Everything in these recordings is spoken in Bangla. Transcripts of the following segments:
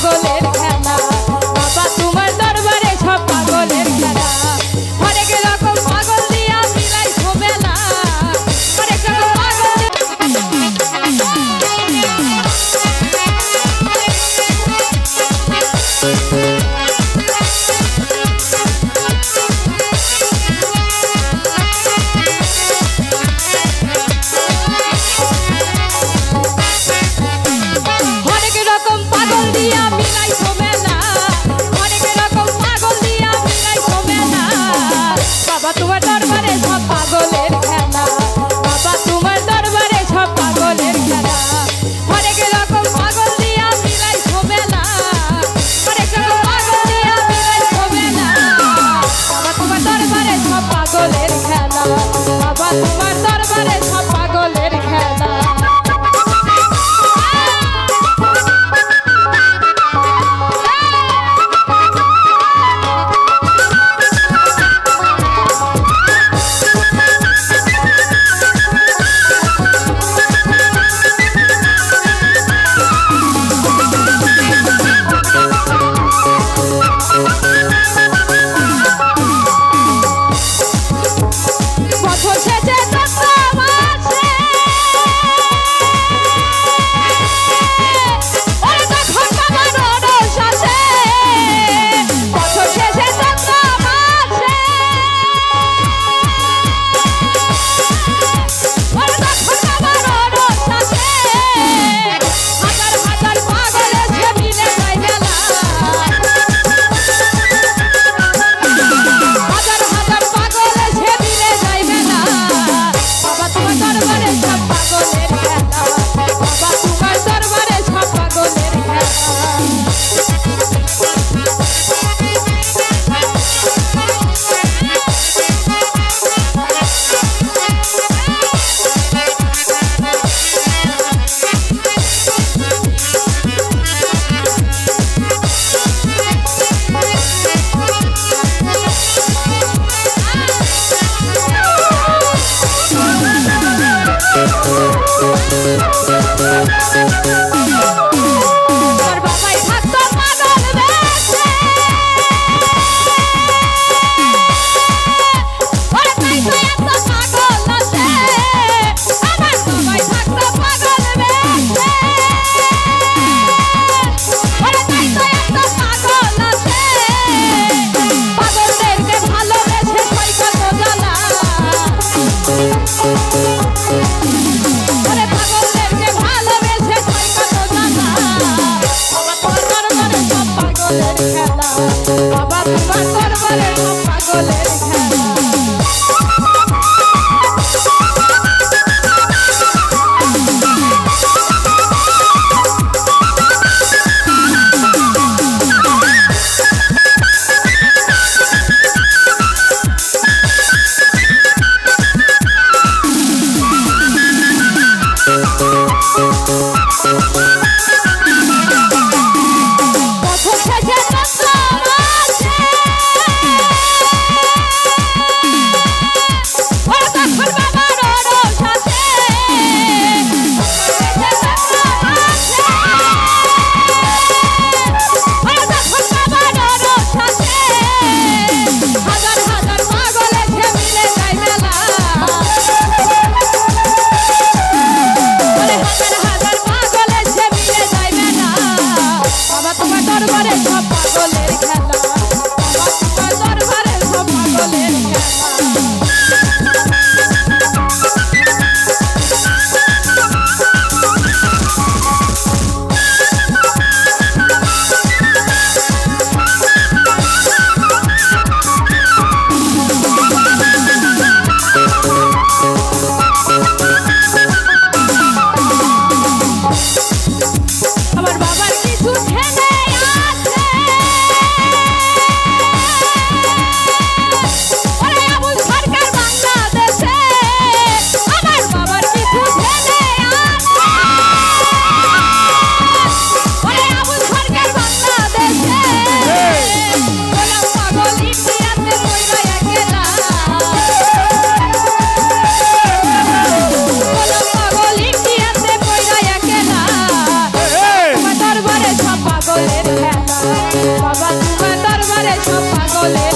পাগলের Olé.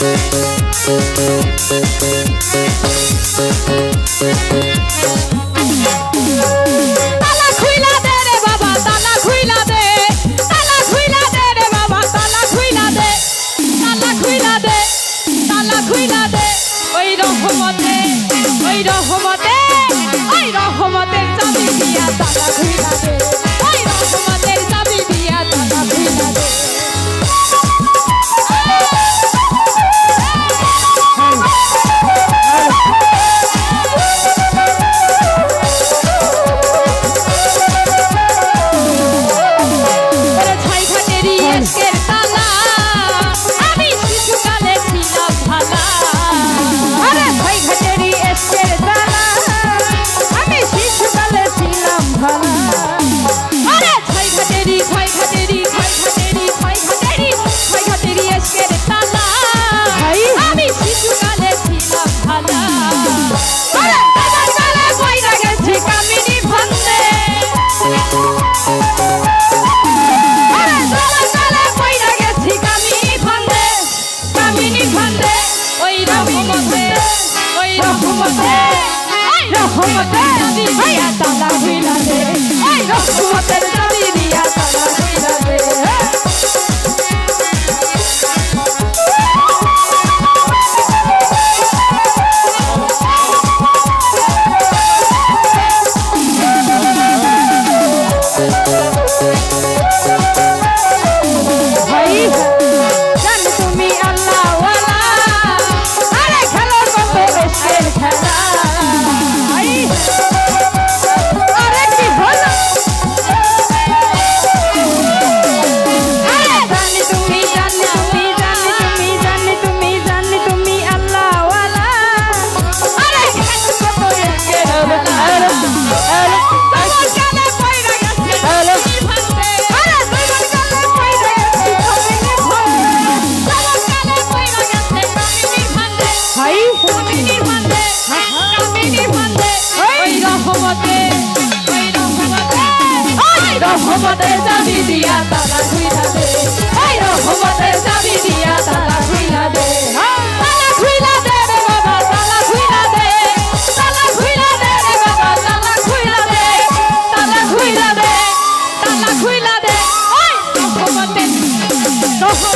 তালা Como te si vaya tan la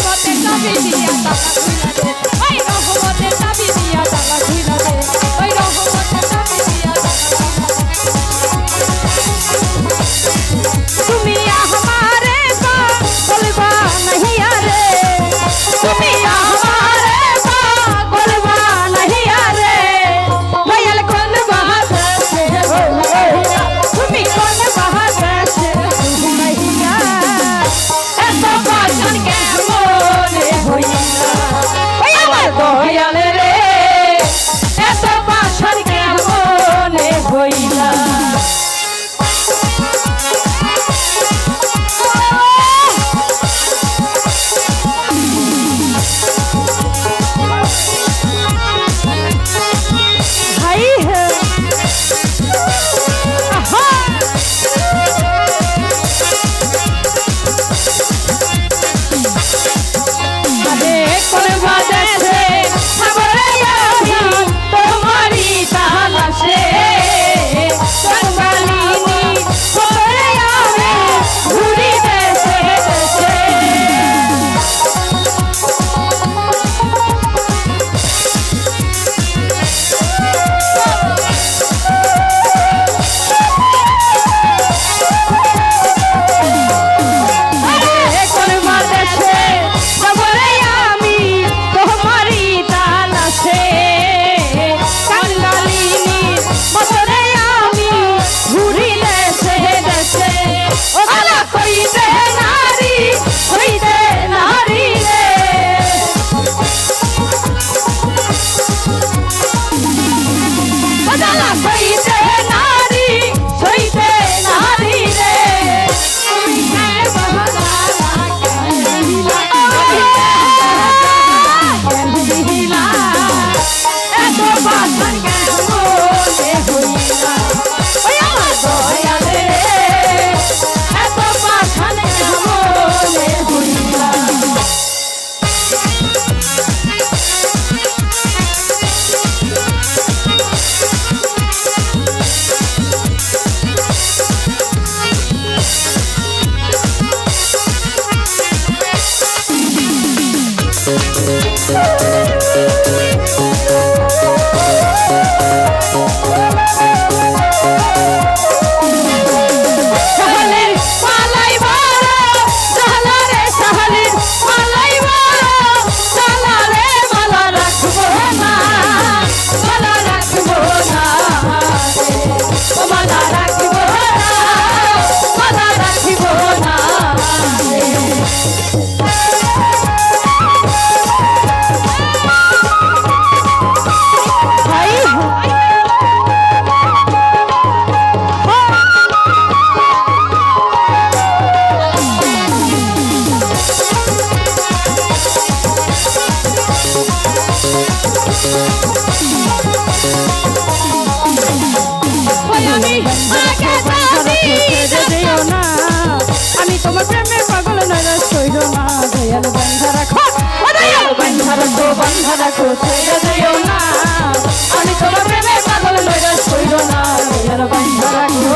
Vou pegar o vizinho, tá na cuidadora. Dayal বন্ধ রাখো। দয়াল বন্ধ রাখো বন্ধ রাখো ছেড়ে দিও না। আমি তোমার প্রেমে পাগল লইরা ছইর না। দয়াল বন্ধ রাখো।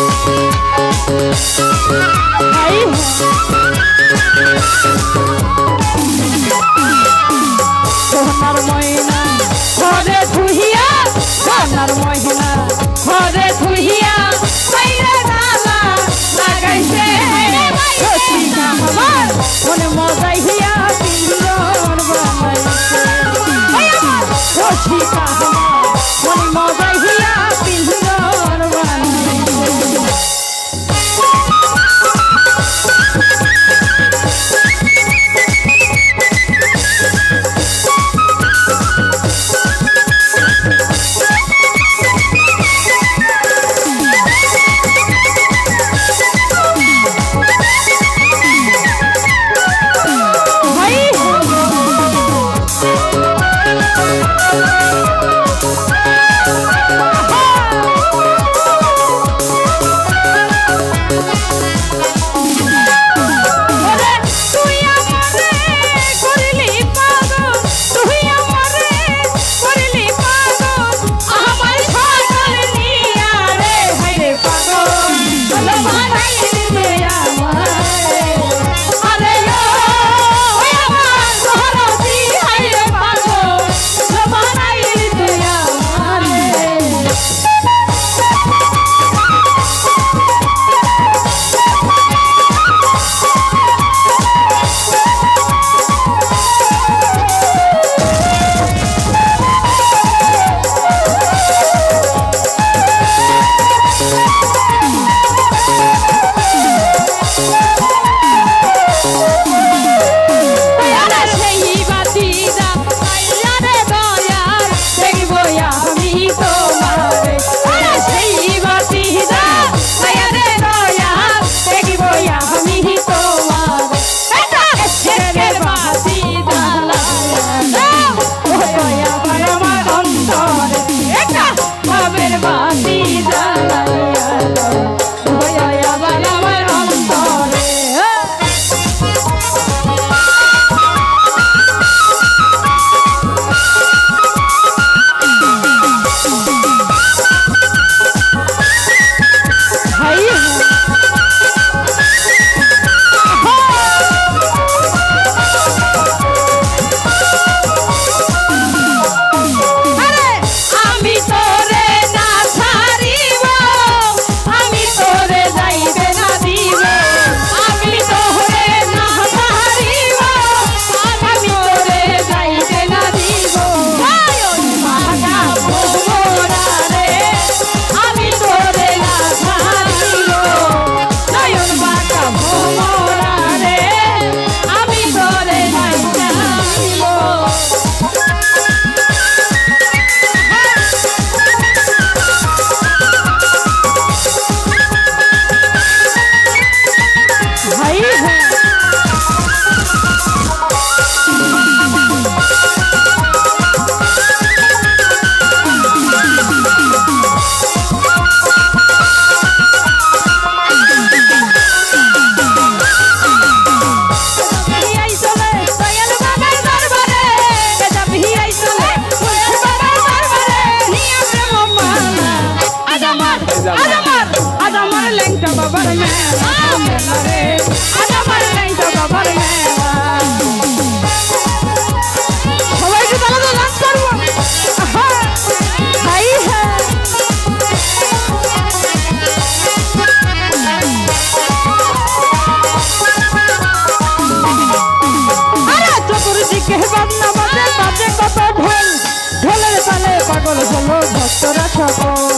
Thank you. Thank আজ আমার লেংটা বাবার মেলা রে আজ আমার লেংটা বাবার মেলা সবাইকে তাহলে তো নাচ করব হাই হ্যাঁ বাজে কত ঢোল। ঢোলের তালে পাগল চলো ভক্তরা সকল